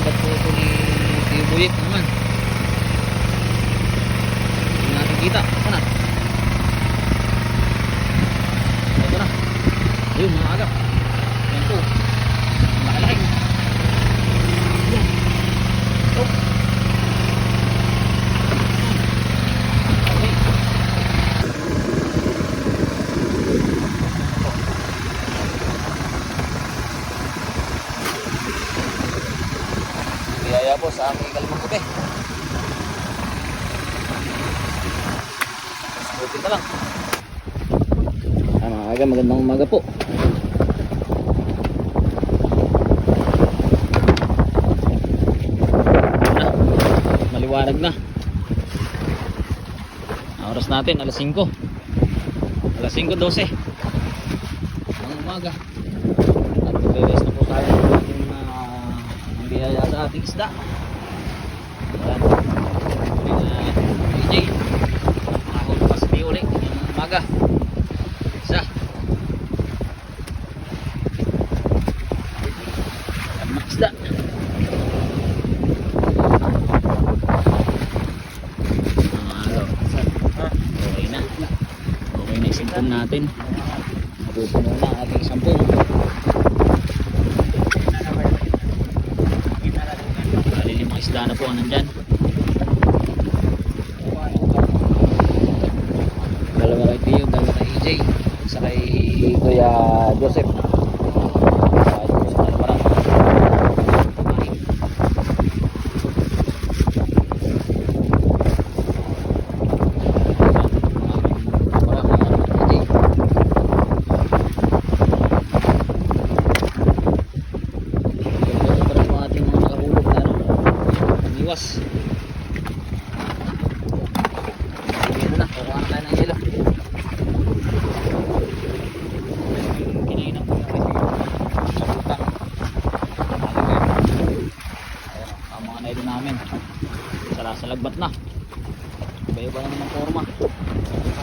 sibat po ito ni Tio Buyek naman. Hindi natin kita. Ito na. Ito na. Ayun, mga agap. Yan po. Malaki-laki. Yan. Oh. Okay. Biyaya po sa aming kalmang gabi. Buti na lang. Ah, mga aga, magandang umaga po. Na, maliwanag na. Ang oras natin, alas 5. Alas 5.12. Ang umaga. At magre-rest na po tayo ng ating uh, ang biyaya sa ating isda. Uh, DJ. Nakahuli pa sa di uli. Yung umaga. Isa. Mga isda. Okay na. Okay na yung natin. Napupuno na ating sampung. Na po ang nandyan. Dalawa kay Tio, dalawa kay EJ. Isa kay Kuya Joseph. Sa Joseph na naman. Ito para po ating mga nakahulog na ano, iwas. Sige na, kukuha na tayo ng yelo. Yung utang. Ayun, ang mga nailo namin. Sala sa lagbat na. Iba-iba na naman forma.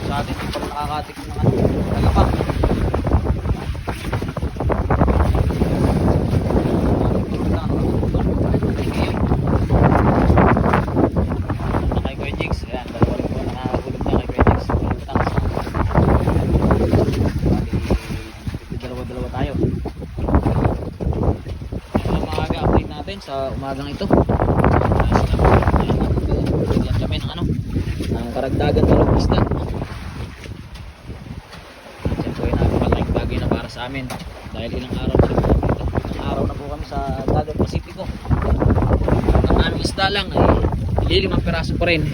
Sa atin, hindi pa nakakatik ng ano, talapa. kay Kuya Jigs. Ayan, dalawa rin po nakahulog na kay Kuya Jigs. Utang sa Dalawa-dalawa tayo. Ang mga update natin sa umagang ito. Bigyan kami ng ano, ng karagdagan na isda. Ay napakalaking bagay na para sa amin. Dahil ilang araw na rin. Ilang araw na po kami sa Dagat Pasipiko. Ang aming isda lang ay lilimang piraso pa rin.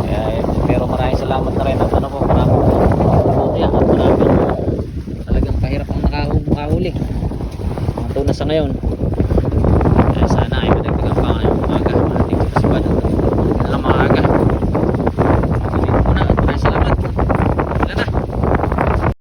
Kaya, eh, pero maraming salamat na rin at ano po, maraming buti nakahuli. Ang tuna sa ngayon.